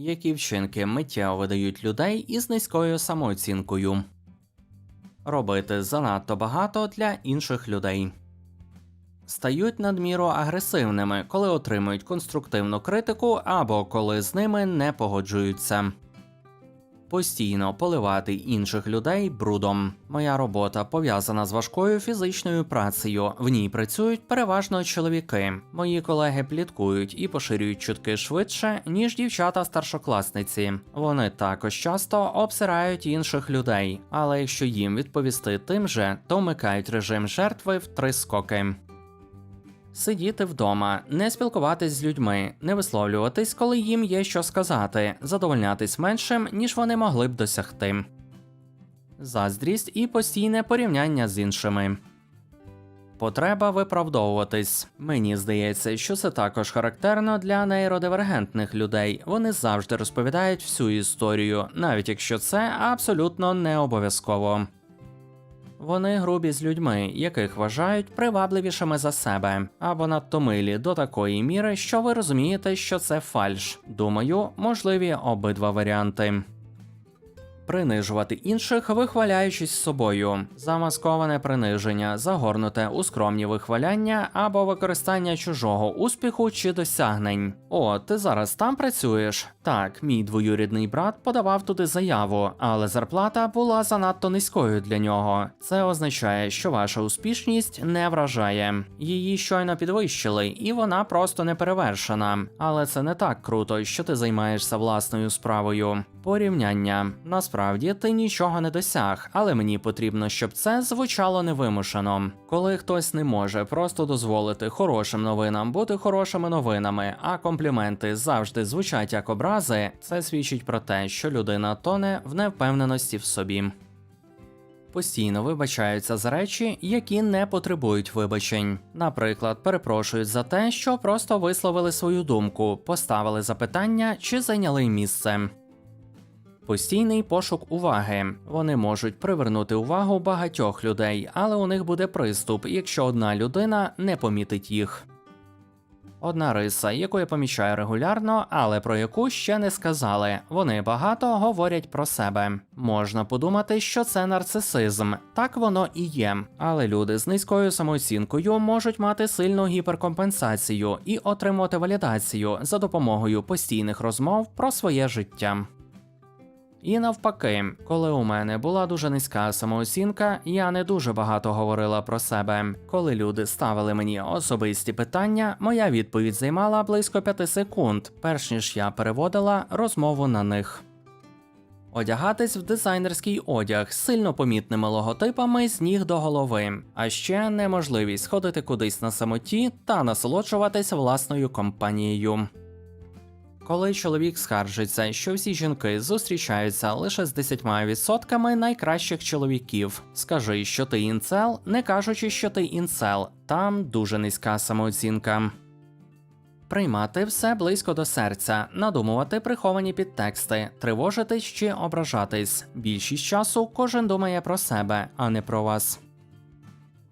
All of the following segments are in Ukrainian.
Які вчинки миття видають людей із низькою самооцінкою. Робити занадто багато для інших людей. Стають надміру агресивними, коли отримують конструктивну критику або коли з ними не погоджуються. Постійно поливати інших людей брудом. Моя робота пов'язана з важкою фізичною працею. В ній працюють переважно чоловіки. Мої колеги пліткують і поширюють чутки швидше, ніж дівчата старшокласниці. Вони також часто обсирають інших людей, але якщо їм відповісти тим же, то вмикають режим жертви в три скоки. Сидіти вдома, не спілкуватись з людьми, не висловлюватись, коли їм є що сказати, задовольнятись меншим, ніж вони могли б досягти. Заздрість і постійне порівняння з іншими. Потреба виправдовуватись. Мені здається, що це також характерно для нейродивергентних людей. Вони завжди розповідають всю історію, навіть якщо це абсолютно не обов'язково. Вони грубі з людьми, яких вважають привабливішими за себе, або надто милі до такої міри, що ви розумієте, що це фальш. Думаю, можливі обидва варіанти. Принижувати інших, вихваляючись собою, замасковане приниження, загорнуте у скромні вихваляння або використання чужого успіху чи досягнень. О, ти зараз там працюєш? Так, мій двоюрідний брат подавав туди заяву, але зарплата була занадто низькою для нього. Це означає, що ваша успішність не вражає. Її щойно підвищили, і вона просто не перевершена. Але це не так круто, що ти займаєшся власною справою. Порівняння. Насправді ти нічого не досяг, але мені потрібно, щоб це звучало невимушено. Коли хтось не може просто дозволити хорошим новинам бути хорошими новинами, а компліменти завжди звучать як образи, це свідчить про те, що людина тоне в невпевненості в собі. Постійно вибачаються за речі, які не потребують вибачень. Наприклад, перепрошують за те, що просто висловили свою думку, поставили запитання чи зайняли місце. Постійний пошук уваги. Вони можуть привернути увагу багатьох людей, але у них буде приступ, якщо одна людина не помітить їх. Одна риса, яку я помічаю регулярно, але про яку ще не сказали. Вони багато говорять про себе. Можна подумати, що це нарцисизм. Так воно і є. Але люди з низькою самооцінкою можуть мати сильну гіперкомпенсацію і отримувати валідацію за допомогою постійних розмов про своє життя. І навпаки, коли у мене була дуже низька самооцінка, я не дуже багато говорила про себе. Коли люди ставили мені особисті питання, моя відповідь займала близько 5 секунд, перш ніж я переводила розмову на них. Одягатись в дизайнерський одяг з сильно помітними логотипами з ніг до голови, а ще неможливість ходити кудись на самоті та насолоджуватись власною компанією. Коли чоловік скаржиться, що всі жінки зустрічаються лише з 10% найкращих чоловіків, скажи, що ти інцел, не кажучи, що ти інцел, там дуже низька самооцінка. Приймати все близько до серця, надумувати приховані підтексти, тривожитись чи ображатись. Більшість часу кожен думає про себе, а не про вас.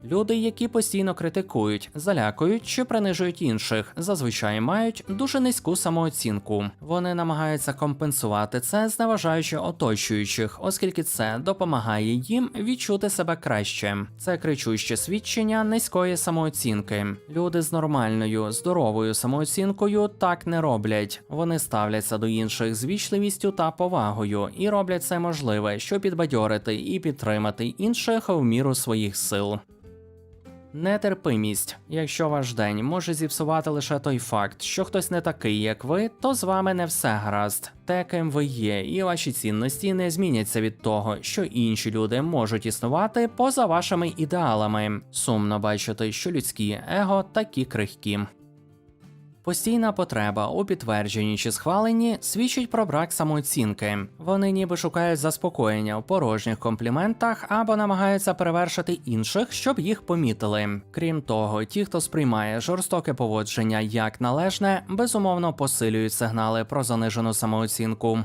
Люди, які постійно критикують, залякують чи принижують інших, зазвичай мають дуже низьку самооцінку. Вони намагаються компенсувати це, зневажаючи оточуючих, оскільки це допомагає їм відчути себе краще. Це кричуще свідчення низької самооцінки. Люди з нормальною, здоровою самооцінкою так не роблять. Вони ставляться до інших з вічливістю та повагою і роблять це можливе, щоб підбадьорити і підтримати інших в міру своїх сил. Нетерпимість. Якщо ваш день може зіпсувати лише той факт, що хтось не такий, як ви, то з вами не все гаразд. Те, ким ви є, і ваші цінності не зміняться від того, що інші люди можуть існувати поза вашими ідеалами. Сумно бачити, що людські его такі крихкі. Постійна потреба у підтвердженні чи схваленні свідчить про брак самооцінки. Вони ніби шукають заспокоєння в порожніх компліментах або намагаються перевершити інших, щоб їх помітили. Крім того, ті, хто сприймає жорстоке поводження як належне, безумовно посилюють сигнали про занижену самооцінку.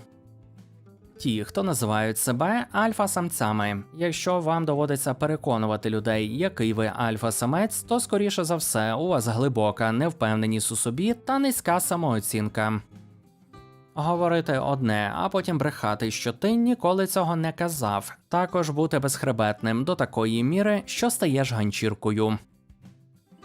Ті, хто називають себе альфа-самцями. Якщо вам доводиться переконувати людей, який ви альфа-самець, то скоріше за все у вас глибока невпевненість у собі та низька самооцінка. Говорити одне, а потім брехати, що ти ніколи цього не казав. Також бути безхребетним до такої міри, що стаєш ганчіркою.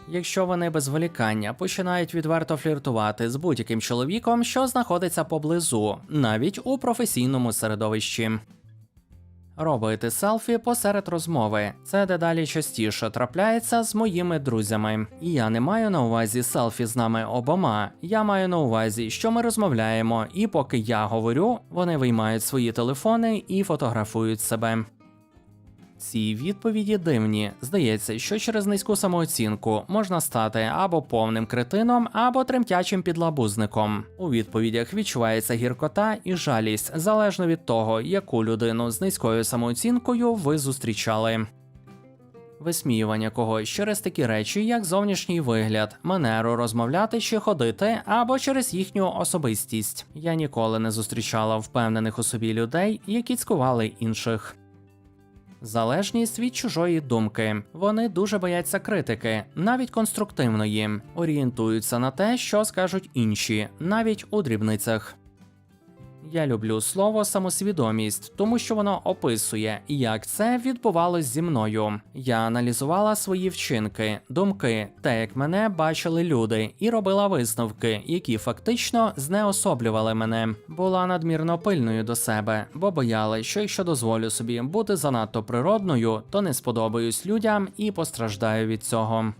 Якщо вони без волікання починають відверто фліртувати з будь-яким чоловіком, що знаходиться поблизу, навіть у професійному середовищі. Робити селфі посеред розмови. Це дедалі частіше трапляється з моїми друзями. І я не маю на увазі селфі з нами обома. Я маю на увазі, що ми розмовляємо, і поки я говорю, вони виймають свої телефони і фотографують себе. Ці відповіді дивні. Здається, що через низьку самооцінку можна стати або повним кретином, або тремтячим підлабузником. У відповідях відчувається гіркота і жалість залежно від того, яку людину з низькою самооцінкою ви зустрічали. Висміювання когось через такі речі, як зовнішній вигляд, манеру розмовляти чи ходити, або через їхню особистість. Я ніколи не зустрічала впевнених у собі людей, які цькували інших. Залежність від чужої думки. Вони дуже бояться критики, навіть конструктивної, орієнтуються на те, що скажуть інші, навіть у дрібницях. Я люблю слово самосвідомість, тому що воно описує, як це відбувалось зі мною. Я аналізувала свої вчинки, думки, те, як мене бачили люди, і робила висновки, які фактично знеособлювали мене. Була надмірно пильною до себе, бо бояла, що якщо дозволю собі бути занадто природною, то не сподобаюсь людям і постраждаю від цього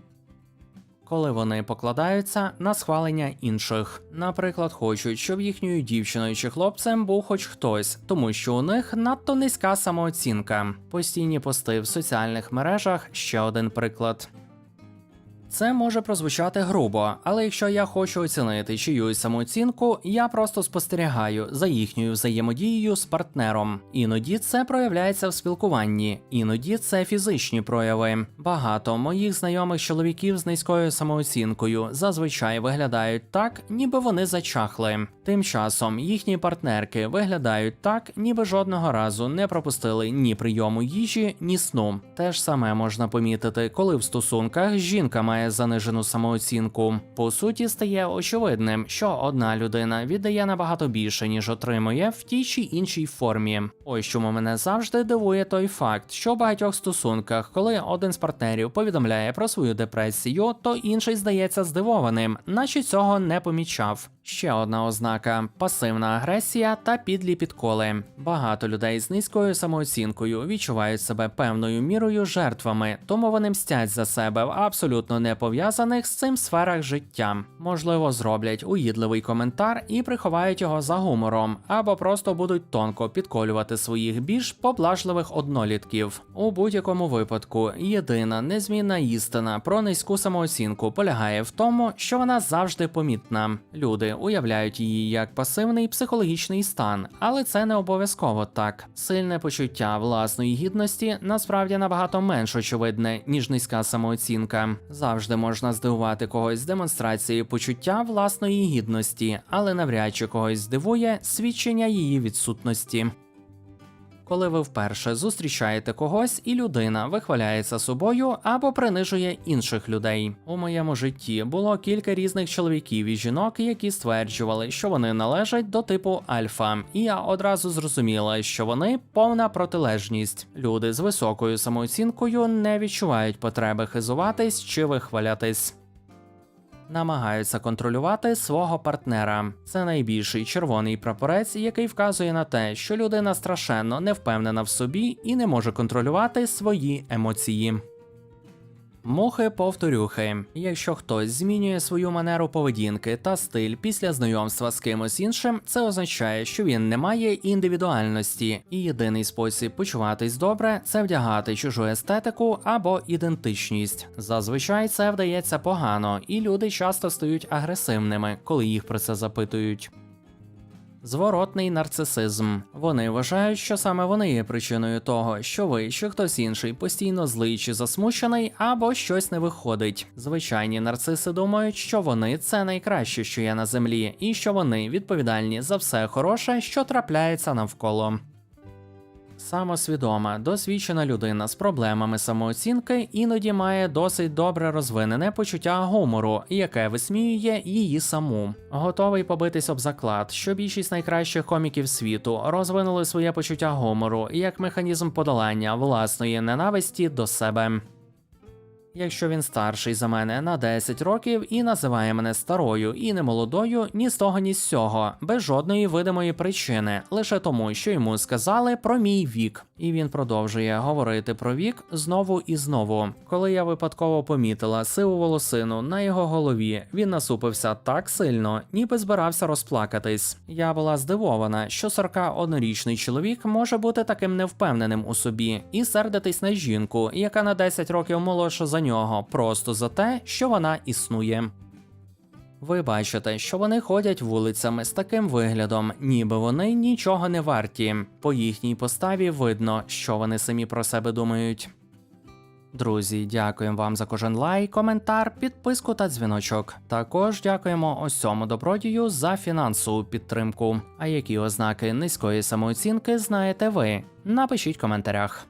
коли вони покладаються на схвалення інших. Наприклад, хочуть, щоб їхньою дівчиною чи хлопцем був хоч хтось, тому що у них надто низька самооцінка. Постійні пости в соціальних мережах ще один приклад. Це може прозвучати грубо, але якщо я хочу оцінити чиюсь самооцінку, я просто спостерігаю за їхньою взаємодією з партнером. Іноді це проявляється в спілкуванні, іноді це фізичні прояви. Багато моїх знайомих чоловіків з низькою самооцінкою зазвичай виглядають так, ніби вони зачахли. Тим часом їхні партнерки виглядають так, ніби жодного разу не пропустили ні прийому їжі, ні сну. Те ж саме можна помітити, коли в стосунках жінка має занижену самооцінку. По суті, стає очевидним, що одна людина віддає набагато більше, ніж отримує в тій чи іншій формі. Ось чому мене завжди дивує той факт, що в багатьох стосунках, коли один з партнерів повідомляє про свою депресію, то інший здається здивованим, наче цього не помічав. Ще одна ознака пасивна агресія та підлі підколи. Багато людей з низькою самооцінкою відчувають себе певною мірою жертвами, тому вони мстять за себе в абсолютно не пов'язаних з цим сферах життя. Можливо, зроблять уїдливий коментар і приховають його за гумором, або просто будуть тонко підколювати своїх більш поблажливих однолітків. У будь-якому випадку єдина незмінна істина про низьку самооцінку полягає в тому, що вона завжди помітна. Люди уявляють її як пасивний психологічний стан, але це не обов'язково так. Сильне почуття власної гідності насправді набагато менш очевидне, ніж низька самооцінка. Завжди можна здивувати когось з демонстрацією почуття власної гідності, але навряд чи когось здивує свідчення її відсутності коли ви вперше зустрічаєте когось, і людина вихваляється собою або принижує інших людей. У моєму житті було кілька різних чоловіків і жінок, які стверджували, що вони належать до типу альфа, і я одразу зрозуміла, що вони повна протилежність. Люди з високою самооцінкою не відчувають потреби хизуватись чи вихвалятись намагаються контролювати свого партнера. Це найбільший червоний прапорець, який вказує на те, що людина страшенно не впевнена в собі і не може контролювати свої емоції. Мухи повторюхи. Якщо хтось змінює свою манеру поведінки та стиль після знайомства з кимось іншим, це означає, що він не має індивідуальності, і єдиний спосіб почуватись добре це вдягати чужу естетику або ідентичність. Зазвичай це вдається погано, і люди часто стають агресивними, коли їх про це запитують. Зворотний нарцисизм. Вони вважають, що саме вони є причиною того, що ви, що хтось інший постійно злий чи засмучений, або щось не виходить. Звичайні нарциси думають, що вони це найкраще, що є на землі, і що вони відповідальні за все хороше, що трапляється навколо. Самосвідома, досвідчена людина з проблемами самооцінки іноді має досить добре розвинене почуття гумору, яке висміює її саму. Готовий побитись об заклад, що більшість найкращих коміків світу розвинули своє почуття гумору як механізм подолання власної ненависті до себе. Якщо він старший за мене на 10 років і називає мене старою і не молодою ні з того, ні з цього, без жодної видимої причини, лише тому, що йому сказали про мій вік. І він продовжує говорити про вік знову і знову. Коли я випадково помітила сиву волосину на його голові, він насупився так сильно, ніби збирався розплакатись. Я була здивована, що 41-річний чоловік може бути таким невпевненим у собі і сердитись на жінку, яка на 10 років молодша за нього, просто за те, що вона існує. Ви бачите, що вони ходять вулицями з таким виглядом, ніби вони нічого не варті. По їхній поставі видно, що вони самі про себе думають. Друзі, дякуємо вам за кожен лайк, коментар, підписку та дзвіночок. Також дякуємо ось добродію за фінансову підтримку. А які ознаки низької самооцінки знаєте ви? Напишіть в коментарях.